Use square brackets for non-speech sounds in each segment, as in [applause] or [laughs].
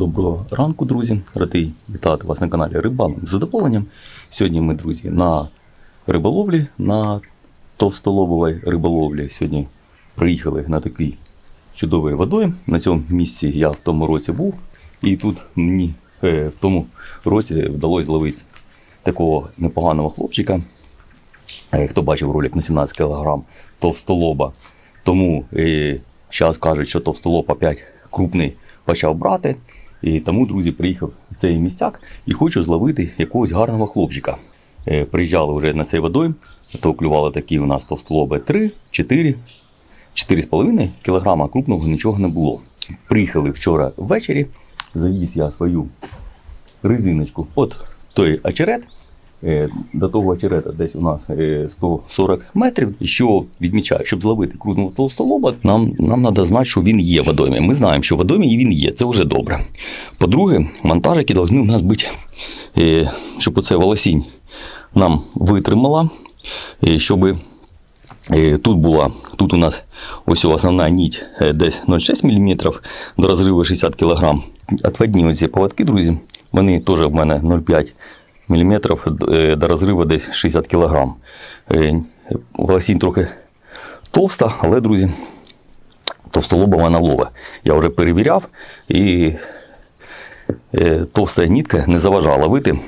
Доброго ранку, друзі. Радий вітати вас на каналі Рибалом з задоволенням. Сьогодні ми, друзі, на риболовлі, на товстолобовій риболовлі. Сьогодні приїхали на такий чудовий водойм. На цьому місці я в тому році був. І тут мені е, в тому році вдалося зловити такого непоганого хлопчика. Е, Хто бачив ролик на 17 кг товстолоба. Тому зараз кажуть, що товстолоб опять крупний почав брати. І тому, друзі, приїхав цей місцяк і хочу зловити якогось гарного хлопчика. Е, Приїжджали вже на цей водой, то клювали такі у нас товстолоби 3, 4, 4,5 кілограма крупного нічого не було. Приїхали вчора ввечері, завіз я свою резиночку. От той очерет. Е, До того очерета десь у нас е, 140 метрів. Що відмічаю, щоб зловити крупного толстолоба, нам, нам треба знати, що він є в водоймі. Ми знаємо, що в водоймі він є, це вже добре. По-друге, монтажики повинні у нас бути, е, щоб оце волосінь нам витримала, е, щоб Е, Тут була, тут у нас ось основна нить е, десь 0,6 мм до розриву 60 кг. Отводні оці поводки, друзі, вони теж в мене 0,5 мм е, до розриву десь 60 кг. Волосінь трохи товста, але, друзі, товстолоба вона лове. Я вже перевіряв і е, товста нітка не заважала ловити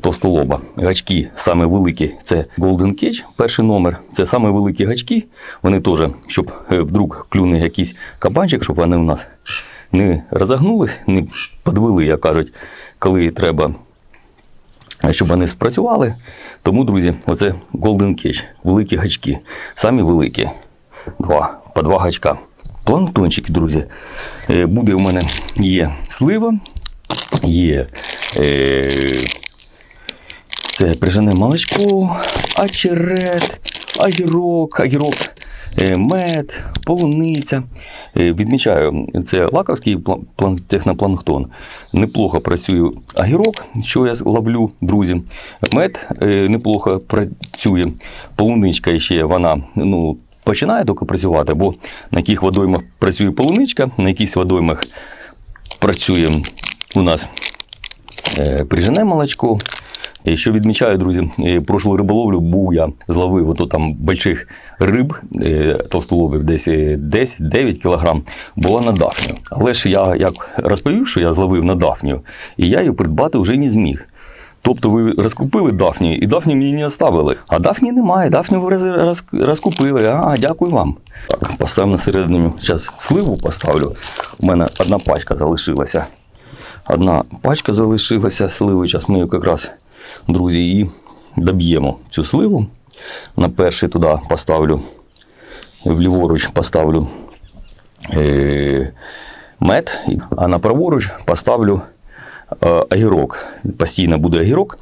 товстолоба. Гачки саме великі це Golden Cage, перший номер. Це саме великі гачки. Вони теж, щоб е, вдруг клюне якийсь кабанчик, щоб вони у нас не розогнулись, не подвели, як кажуть, коли треба, щоб вони спрацювали. Тому, друзі, оце Golden Cage, великі гачки. Самі великі. Два, по два гачка. Планктончики, друзі. Е, Буде у мене є слива, є. Е, це прижане молочко, очерет, агірок, агірок, мед, полуниця. Е, Відмічаю, це лаковський план- план- технопланктон. Неплохо працює агірок, що я ловлю, друзі. Мед е, неплохо працює. Полуничка ще вона ну, починає тільки працювати, бо на яких водоймах працює полуничка, на якихось водоймах працює у нас е, прижене молочко. Що відмічаю, друзі, е, прошлу риболовлю був я зловив ото там больших риб е, товстолобів, десь е, 10-9 кілограм, була на дафню. Але ж я як розповів, що я зловив на дафню, і я її придбати вже не зміг. Тобто ви розкупили дафнію, і дафню мені не оставили. А дафні немає, дафню ви роз- роз- розкупили. А, дякую вам. Так, поставимо на середину. Зараз сливу поставлю. У мене одна пачка залишилася. Одна пачка залишилася сливи. Зараз ми її якраз, друзі, і доб'ємо цю сливу. На перший туди поставлю, вліворуч поставлю е- мед, а на праворуч поставлю е, огірок. Постійно буде огірок.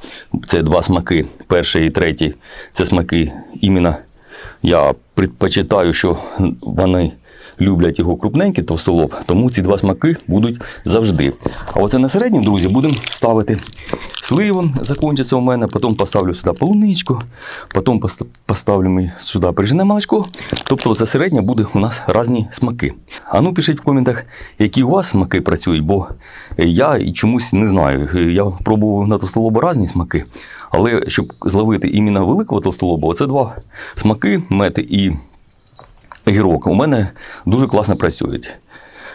Це два смаки. Перший і третій це смаки іменно. Я предпочитаю, що вони люблять його крупненький товстолоб, тому ці два смаки будуть завжди. А оце на середньому, друзі, будемо ставити сливу, закінчиться у мене, потім поставлю сюди полуничку, потім поставлю ми сюди прижене молочко. Тобто це середнє буде у нас різні смаки. А ну пишіть в коментах, які у вас смаки працюють, бо я і чомусь не знаю. Я пробував на товстолоба різні смаки, але щоб зловити іменно великого товстолоба, оце два смаки, мед і гірок у мене дуже класно працюють.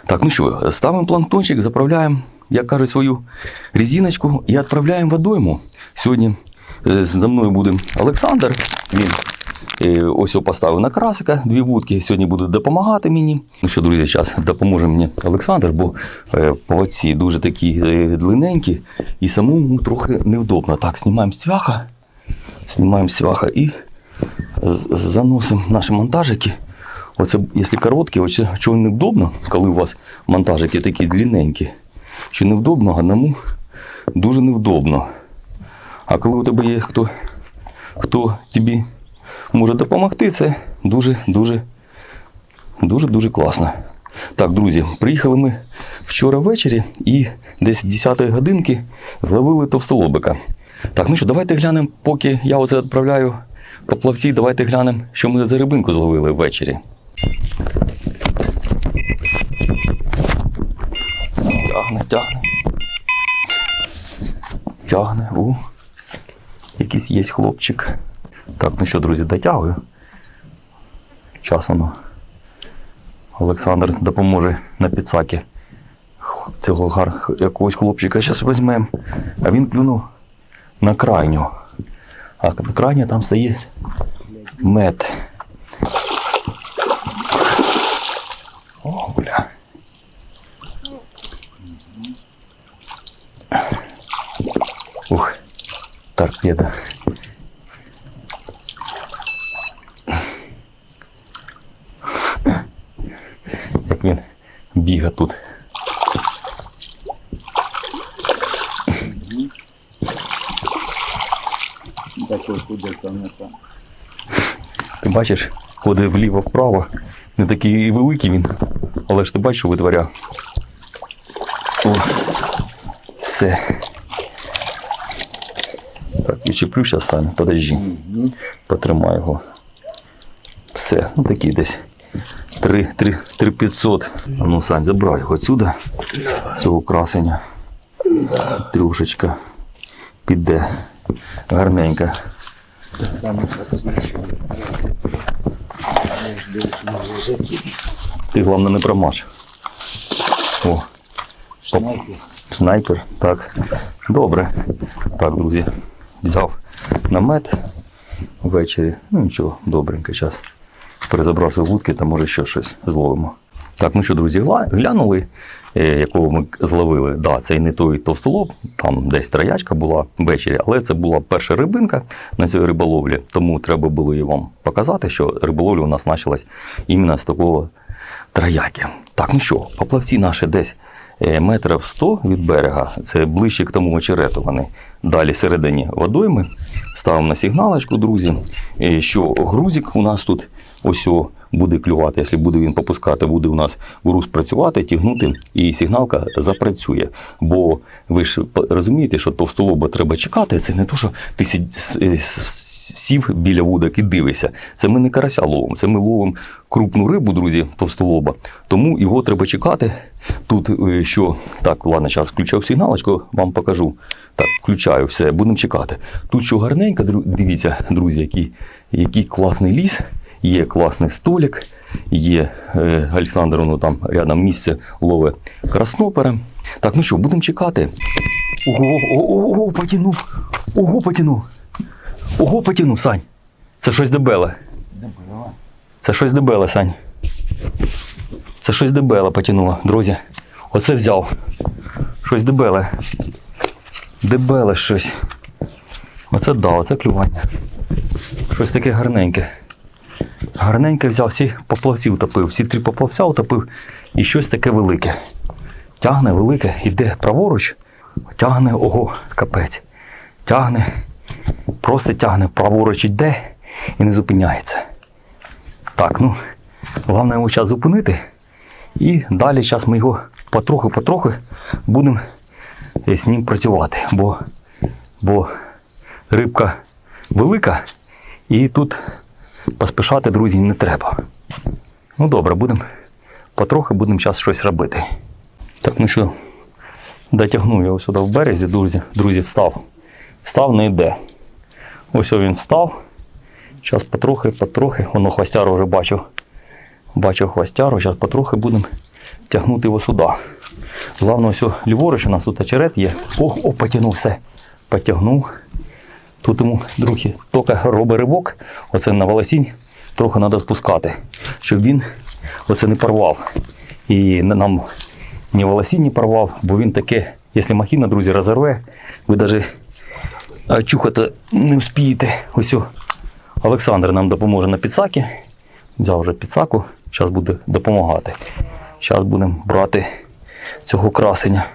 Так, ну що, ставимо планктончик, заправляємо, як кажуть, свою резиночку і відправляємо в водойму. Сьогодні е, за мною буде Олександр. Він е, ось його поставив на красика, дві вудки. Сьогодні буде допомагати мені. Ну що, друзі, зараз допоможе мені Олександр, бо е, поводці дуже такі е, длинненькі і самому трохи невдобно. Так, знімаємо свяха, знімаємо свяха і заносимо наші монтажики. Оце, якщо короткі, оце, чого невдобно, коли у вас монтажики такі длинненькі, що невдобно, одному дуже невдобно. А коли у тебе є хто, хто тобі може допомогти, це дуже-дуже дуже-дуже класно. Так, друзі, приїхали ми вчора ввечері і десь в 10 годинки зловили товстолобика. Так, ну що, давайте глянемо, поки я оце відправляю поплавці, давайте глянемо, що ми за рибинку зловили ввечері. тягне, тягне. Тягне, у. Якийсь є хлопчик. Так, ну що, друзі, дотягую. Час воно. Олександр допоможе на підсаки. Цього гар... якогось хлопчика зараз візьмемо. А він плюнув на крайню. А на там стоїть мед. Торпеда. Як він біга тут. Ходить там. Ти бачиш, ходить вліво-вправо. Не такий і великий він. Але ж ти бачиш, що витворяв. О, все. Так, зараз самі, подожди. Потримай його. Все, ну такі десь. 3, 3, 3 500. А ну, Сань, забрай його отсюда. Цього красення. Трюшечка. Піде. Гарненько. Ти головне не промаж. О, Снайпер. снайпер. Так. Добре. Так, друзі. Взяв намет ввечері. Ну нічого, добренько час. Перезабрався вудки, та може ще щось зловимо. Так, ну що, друзі, глянули, е, якого ми зловили. Да, це і не той товстолоб, там десь троячка була ввечері, але це була перша рибинка на цій риболовлі. Тому треба було і вам показати, що риболовля у нас почалась іменно з такого трояки. Так, ну що, поплавці наші десь е, метрів 100 від берега, це ближче к тому очерету вони. Далі середині водойми. Ставимо на сигналочку, друзі, що грузик у нас тут ось буде клювати. Якщо буде він попускати, буде у нас груз працювати, тягнути, і сигналка запрацює. Бо ви ж розумієте, що товстолоба треба чекати. Це не то, що ти сів біля вудок і дивишся. Це ми не карася ловимо, це ми ловимо крупну рибу, друзі, товстолоба. Тому його треба чекати. Тут е, що так, ладно, зараз включав сигналочку, вам покажу. Так, включаю все, будемо чекати. Тут що гарненько, дивіться, друзі, який, який класний ліс, є класний столик, є е, Олександр, воно там рядом місце ловить краснопера. Так, ну що, будемо чекати. Ого, ого, ого, потянув. Ого, потянув. Ого, потянув, Сань. Це щось дебеле. Це щось дебеле, Сань. Це щось дебеле потягнуло, друзі. Оце взяв. Щось дебеле. Дебеле щось. Оце да, оце клювання. Щось таке гарненьке. Гарненьке взяв, всі поплавці утопив, всі три поплавця утопив і щось таке велике. Тягне велике, іде праворуч, тягне, ого, капець. Тягне, просто тягне, праворуч іде і не зупиняється. Так, ну, головне його зараз зупинити. І далі зараз ми його потроху-потроху будемо е, з ним працювати. Бо, бо рибка велика, і тут поспішати, друзі, не треба. Ну добре, будемо потроху будемо зараз щось робити. Так, ну що, дотягнув його сюди в березі, друзі, друзі, встав. Встав, не йде. Ось він встав. Зараз потрохи, потрохи, воно хвостяру вже бачив. Бачив хвостяру, зараз потрохи будемо тягнути його сюди. Головне, ось ліворуч у нас тут очерет є. Ох, о, потягнув все. Потягнув. Тут йому, друзі, тільки робить ривок, оце на волосінь трохи треба спускати, щоб він оце не порвав. І нам ні волосінь не порвав, бо він таке, якщо махіна, друзі, розорве, ви навіть чухати не вспієте. Ось Олександр нам допоможе на підсаки. Взяв вже підсаку, зараз буде допомагати. Зараз будемо брати цього красення.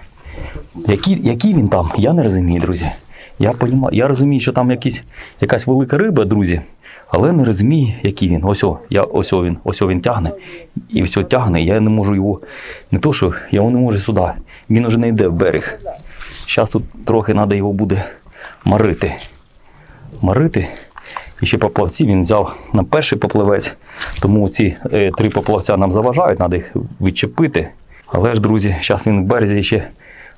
Який, який він там, я не розумію, друзі. Я, понімаю, я розумію, що там якісь, якась велика риба, друзі, але не розумію, який він. Ось, о, я, ось о він, ось о він тягне. І все тягне. Я не можу його. Не то, що я його не можу сюди. Він уже не йде в берег. Зараз тут трохи треба його буде марити. Марити. І ще поплавці він взяв на перший поплавець, тому ці е, три поплавця нам заважають, треба їх відчепити. Але ж, друзі, зараз він в березі ще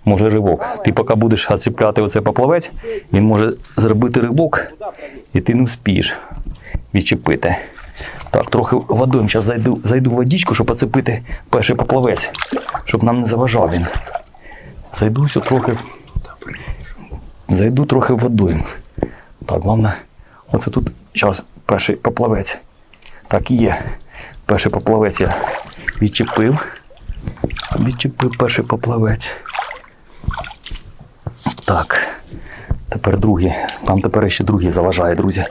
може ривок. Ти поки будеш оцепляти оцей поплавець, він може зробити ривок, і ти не вспієш відчепити. Так, трохи водою. Зараз зайду, зайду в водичку, щоб оцепити перший поплавець, щоб нам не заважав він. Зайду все трохи. Зайду трохи водою. Так, головне, оце тут зараз перший поплавець. Так є. Перший поплавець я відчепив. Відчепив перший поплавець. Так. Тепер другий. Там тепер ще другий заважає, друзі.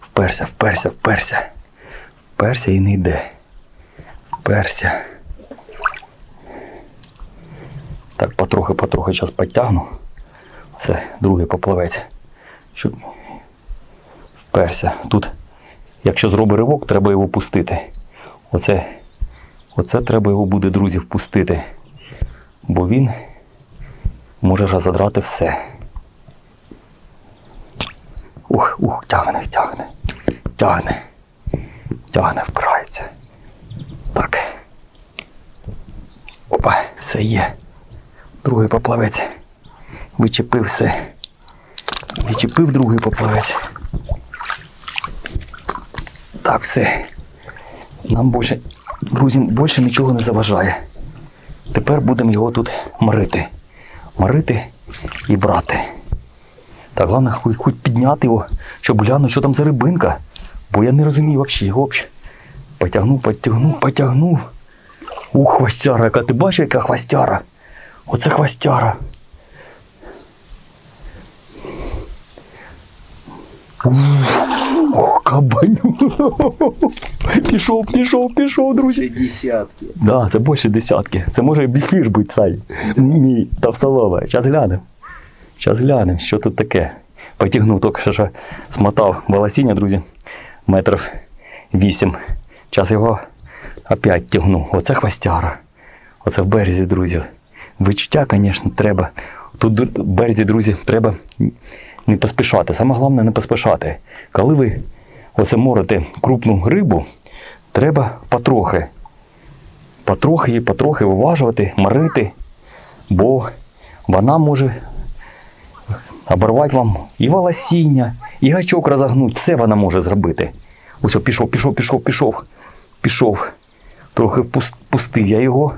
Вперся, вперся, вперся. Вперся і не йде. Вперся. Так, потрохи, потрохи зараз підтягну. Це другий поплавець. Щоб вперся. Тут, якщо зробить ривок, треба його пустити. Оце, оце треба його буде, друзі, впустити. Бо він може розодрати все. Ух, ух, тягне, тягне, тягне, тягне, впирається. Так. Опа, все є. Другий поплавець. Вичепив все. Відчепив другий поплавець. Так, все. Нам більше, друзі, більше нічого не заважає. Тепер будемо його тут морити. Морити і брати. Так, головне, хоч, хоч підняти його, щоб глянути, що там за рибинка. Бо я не розумію взагалі взагалі. Потягнув, потягнув, потягнув. Ух, хвостяра, яка ти бачиш, яка хвостяра? Оце хвостяра. Ох, кабаню. Пішов, пішов, пішов, друзі. Ще десятки. Да, це більше десятки. Це може і більфіш бути цей. Мій та столова. Зараз глянемо. Зараз глянемо, що тут таке. Потягнув, тільки що, що смотав волосіння, друзі, метрів вісім. Зараз його опять тягну. Оце хвостяра. Оце в березі, друзі. Вичуття, звісно, треба. Тут в березі, друзі, треба не поспішати. Саме головне не поспішати. Коли ви оце морите крупну рибу, треба потрохи потрохи її потрохи виважувати, марити, бо вона може оборвати вам і волосіння, і гачок розогнути. Все вона може зробити. Ось пішов, пішов, пішов, пішов, пішов. Трохи пус- пустив я його.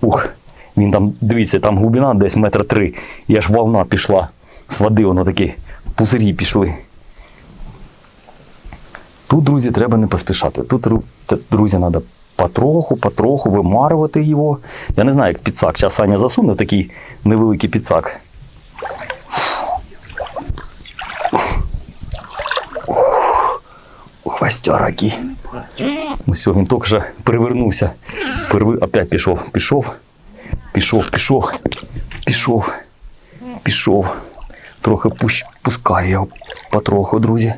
Ух, він там, дивіться, там глибина десь метр три. І аж волна пішла. З води воно такі пузирі пішли. Тут, друзі, треба не поспішати. Тут, друзі, треба потроху, потроху вимарювати його. Я не знаю, як підсак. Зараз Саня засуне такий невеликий підсак. Хвостяраки. Ось він тільки що перевернувся. Переви... Опять пішов, пішов, пішов, пішов, пішов, пішов. Трохи пущ... пускаю його потроху, друзі.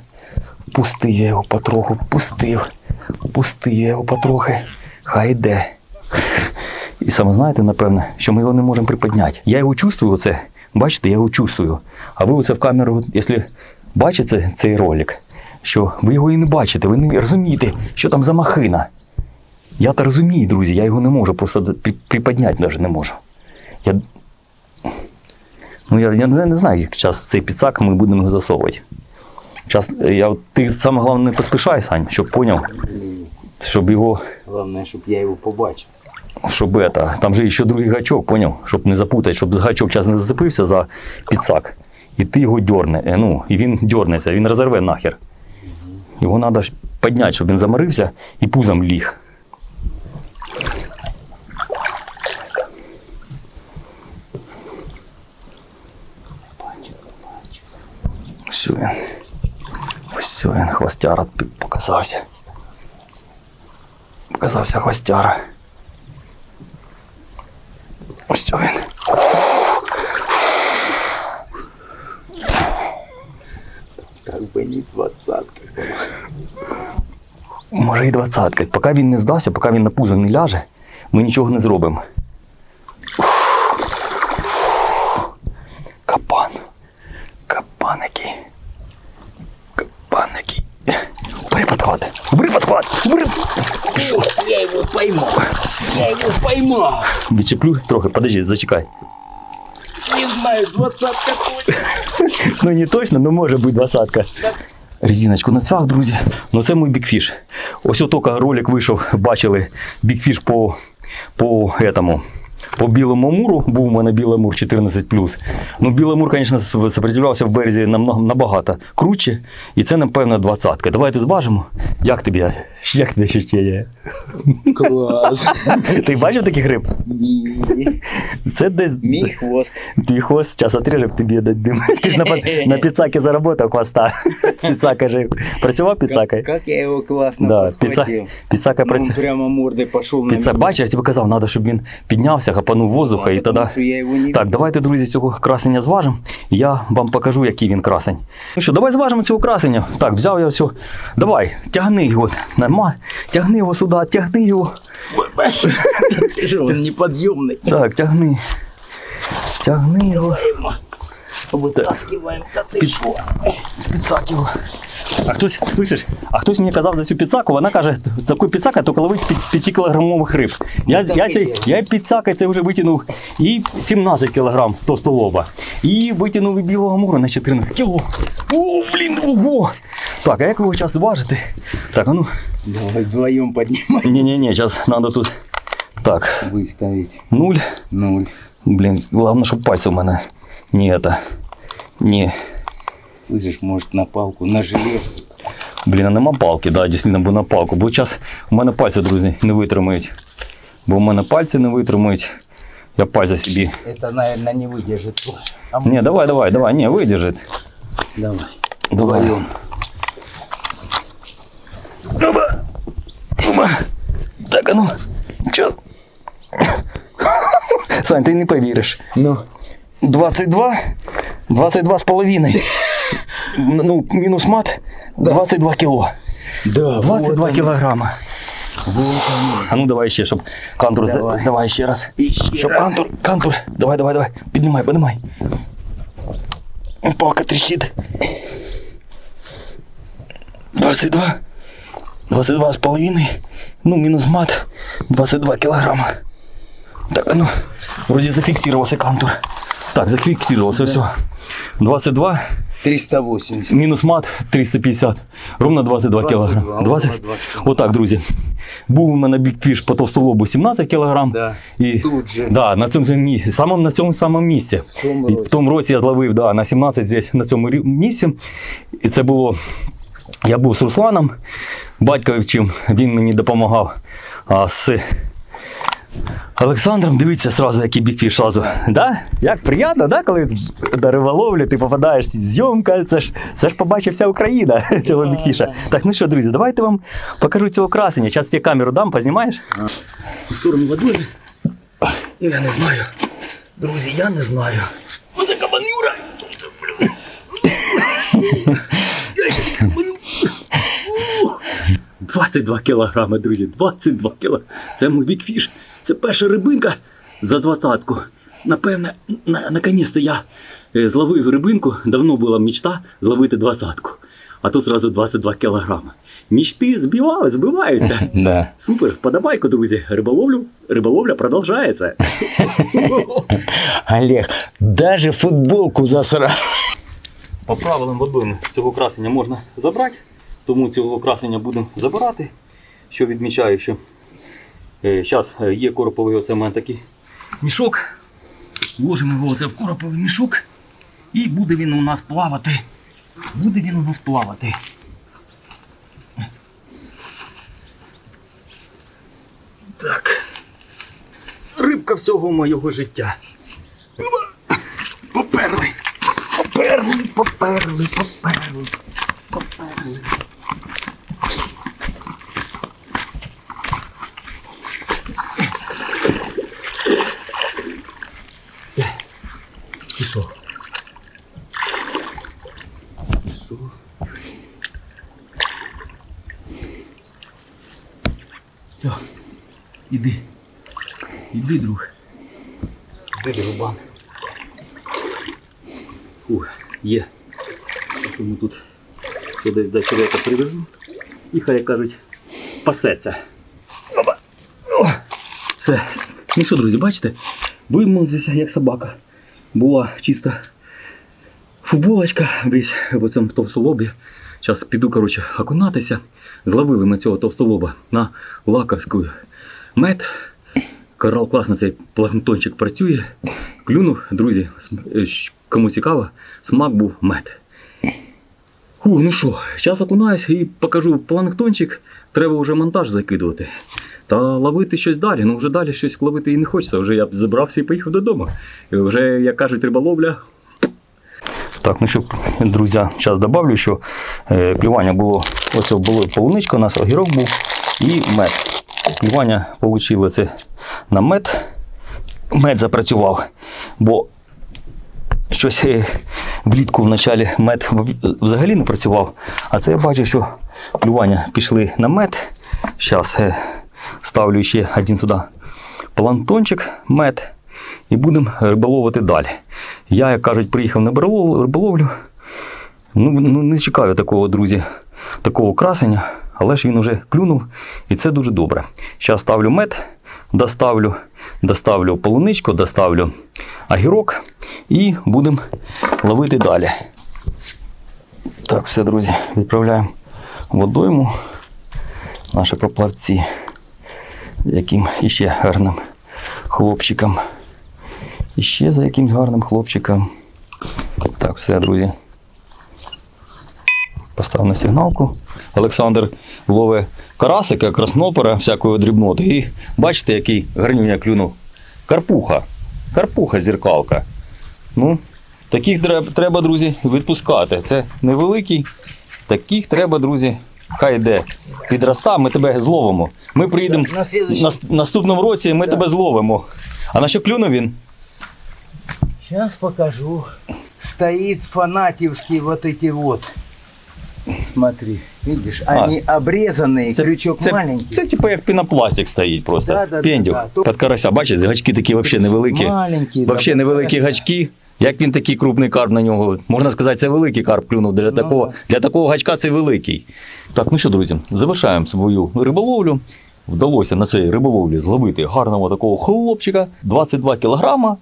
Пустив я його потроху, пустив. Пустив я його потрохи. Хай йде. [laughs] І саме знаєте, напевне, що ми його не можемо приподняти. Я його чувствую, оце. Бачите, я його чувствую. А ви оце в камеру, якщо бачите цей ролик, що ви його і не бачите, ви не розумієте, що там за махина. Я то розумію, друзі, я його не можу просто приподняти навіть не можу. Я, ну, я, я не не знаю, як час в цей підсак ми будемо його засовувати. Час, я, ти саме головне не поспішай, Сань, щоб поняв, щоб його Головне, щоб я його побачив. щоб это, там же ще другий гачок, поняв? Щоб не запутати, щоб гачок час не зацепився за підсак. І ти його дьорне, е, ну, і він дьорнеться, він розорве нахер. Його треба ж підняти, щоб він заморився і пузом ліг. Ось він. Ось він, хвостяра показався. Показався хвостяра. Ось він. Так би не двадцятка. Може і двадцятка. Поки він не здався, поки він на пузо не ляже, ми нічого не зробимо. Капан. Капан який. Капан який. Убери підхват. Убери підхват. Убери. Пішов. Я його поймав. Я його поймав. Відчеплю трохи, подожди, зачекай. Не знаю, двадцатка точно. [laughs] Ну не точно, але може бути двадцатка. Резиночку на цвях, друзі. Ну це мій бікфіш. Ось тільки ролик вийшов, бачили бікфіш по, по этому. По білому муру був у мене білий мур 14 Ну, білий мур, звісно, сопротивлявся в березі набагато круче. І це, напевно, двадцятка. Давайте зважимо. Як тобі? [laughs] Як тобі ощущення? Клас. [laughs] Ти бачив таких риб? Ні. Це десь Мій хвост. Твій хвост зараз отрежем тобі дадим. Ти ж на, на [laughs] піцаки заработав хвоста. Піцака жив. Працював піцакою? Как, как я его классно Да, піца, подхватил. піцака Ну, прямо мордой пошел на Піцак, бачиш, я тобі казав, треба, щоб він піднявся, хапанув воздуха і Потому тоді. что я его не Так, давайте, друзі, цього красення зважимо. І я вам покажу, який він красень. Ну що, давай зважимо цього красення. Так, взяв я все. Давай, тягни його. Нема. Тягни його сюди, тягни його. Ты же он неподъемный. Так, тягни. Тягни його. Вытаскиваем. Да ты Пи- шо? з підсаків. А хтось, слышиш, а хтось мені казав за цю підсаку, вона каже, таку підсака тільки ловить 5-кілограмових риб. Я, так я, і цей, є. я підсака це вже витягнув і 17 кілограм товстолоба. І витягнув і білого мура на 14 кіло. О, блін, ого! Так, а як ви його зараз зважите? Так, а ну. Давай вдвоем поднимаем. Ні-ні-ні, зараз треба тут. Так, Выставить. нуль. Нуль. Блін, головне, щоб пальці у мене. Ні, это. Ні. Слышишь, может на палку, на железку. Блін, а нема палки, да, дійсно, бо на палку. Бо час у мене пальці, друзі, не витримають. Бо у мене пальці не витримають. Я пальці собі. Это, наверное, не выдержит. А Ні, давай, давай, давай, ні, видержить. Давай. Давай. Вдвоем. Оба. Оба. Так, а ну. Чо? Сань, ти не повіриш. Ну. 22, 22 з половиною. Ну, мінус мат, 22 кіло. Да, 22 вот кілограма. Вот. А ну давай ще, щоб кантур за- Давай. давай ще раз. Еще Щоб раз. кантур, кантур. Давай, давай, давай. Піднімай, піднімай. Палка тріщить. 22. 22 з половиною. Ну, мінус мат. 22 кілограма. Так, ну. Вроде зафиксировался кантур. Так, зафиксировался, все. 22. 380. Мінус мат 350. Ровно 22 кілограм. 22, 20. Отак, друзі. Був у мене бікфіш по товстолобу 17 кілограм. Да. І, Тут же. Да, на цьому місці. На цьому самому місці. В тому році. в тому році я зловив да, на 17 здесь, на цьому місці. І це було. Я був з Русланом Батьковичем, він мені допомагав. А з Олександром, дивіться сразу, який бікфіш сразу. Да? Як приємно, да? коли до риболовлі ти попадаєш, зйомка, це ж, це ж побачить вся Україна [laughs] цього бікфіша. Так, ну що, друзі, давайте вам покажу цього красення. Зараз тебе камеру дам, познімаєш? В сторону водою. Ну, я не знаю. Друзі, я не знаю. Оце кабанюра! 22 кілограми, друзі, 22 кілограми. Це мій бікфіш. Це перша рибинка за двадцятку. Напевне, на, наконець-то я е, зловив рибинку. Давно була мечта зловити двадцятку. А тут зразу 22 кілограми. Мічти збивали, збиваються. [laughs] Да. Супер, подобайку, друзі. Риболовлю, риболовля продовжується. [laughs] Олег, даже футболку засрал. По правилам водойми цього красення можна забрати, тому цього красення будемо забирати. Що відмічаю, що зараз є короповий оце в мене такий мішок. Вложимо його оце в короповий мішок. І буде він у нас плавати. Буде він у нас плавати. Так. Рибка всього моєго життя. Поперли. Поперли, поперли, поперли, поперли. Все. Пішов. Пішов. Все. Іди. Іди, друбан. Фух, є. Тому тут сюди до черв'яка привяжу. І хай кажуть, пасеться. Опа. О, все. Ну що, друзі, бачите? Вимозився як собака. була чиста футболочка весь в цьому товстолобі. Зараз піду, коротше, окунатися. Зловили ми цього товстолоба на лаковську мед. Корал класно цей планктончик працює. Клюнув, друзі, е, кому цікаво, смак був мед. Фу, ну що, зараз окунаюсь і покажу планктончик. Треба вже монтаж закидувати. Та ловити щось далі. Ну вже далі щось ловити і не хочеться. Вже я б забрався і поїхав додому. І вже, як кажуть, риболовля. Так, ну що, друзі, зараз добавлю, що е, клювання було, оце було полуничка, у нас огірок був і мед. Клювання вийшло це на мед. Мед запрацював, бо щось е, влітку в началі мед взагалі не працював. А це я бачу, що клювання пішли на мед. Зараз ставлю ще один сюди планктончик, мед, і будемо риболовити далі. Я, як кажуть, приїхав на риболовлю. Ну, ну, не чекаю такого, друзі, такого красення, але ж він уже клюнув, і це дуже добре. Зараз ставлю мед, доставлю, доставлю полуничку, доставлю агірок і будемо ловити далі. Так, все, друзі, відправляємо водойму наші поплавці, яким іще гарним хлопчиком. Іще за якимсь гарним хлопчиком. Так, все, друзі. Постав на сигналку. Олександр ловить карасика, краснопера, всякої дрібноти. І бачите, який гарнюня клюнув. Карпуха. Карпуха зіркалка. Ну, таких треба, друзі, відпускати. Це невеликий. Таких треба, друзі, хай йде. Підроста, ми тебе зловимо. Ми приїдемо На слідуючий. на наступному році, ми тебе зловимо. А на що клюнув він? Сейчас покажу. Стоит фанатьевский вот эти вот. Смотри, видишь, А. они обрезанные, крючок це, маленький. Це типу як пінопластик стоїть просто. Да, да, да, Пендюк. да. Під карася, бачите, гачки такі взагалі невеликі. Маленький. да, Взагалі вот невеликі гачки. Як він такий крупний карп на нього? Можна сказати, це великий карп клюнув. Для, Ну, такого, для такого гачка це великий. Так, ну що, друзі, завершаємо свою риболовлю. Вдалося на цій риболовлі зловити гарного такого хлопчика 22 кілограма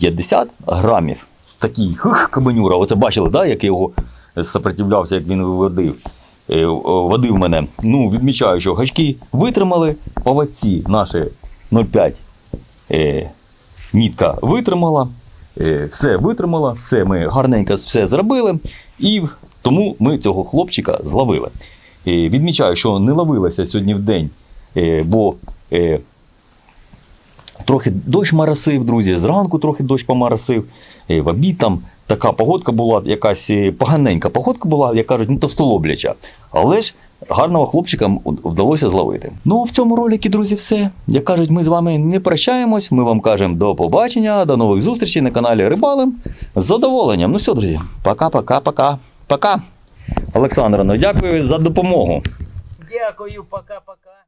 50 грамів. Такий хих, кабанюра. Оце бачили, да, як його сопротивлявся, як він виводив. Е, Водив мене. Ну, відмічаю, що гачки витримали, поводці наші 0,5 е, мітка витримала, е, все витримала, все ми гарненько все зробили, і тому ми цього хлопчика зловили. Е, відмічаю, що не ловилося сьогодні в день, е, бо е, трохи дощ марасив, друзі. Зранку трохи дощ помарасив. е, В обід там така погодка була, якась е, поганенька погодка була, як кажуть, ну товстолобляча. Але ж гарного хлопчика вдалося зловити. Ну в цьому роликі, друзі, все. Як кажуть, ми з вами не прощаємось. Ми вам кажемо до побачення, до нових зустрічей на каналі Рибалим. З задоволенням. Ну все, друзі, пока-пока-пока. Пока. Олександровна, дякую за допомогу. Дякую, пока-пока.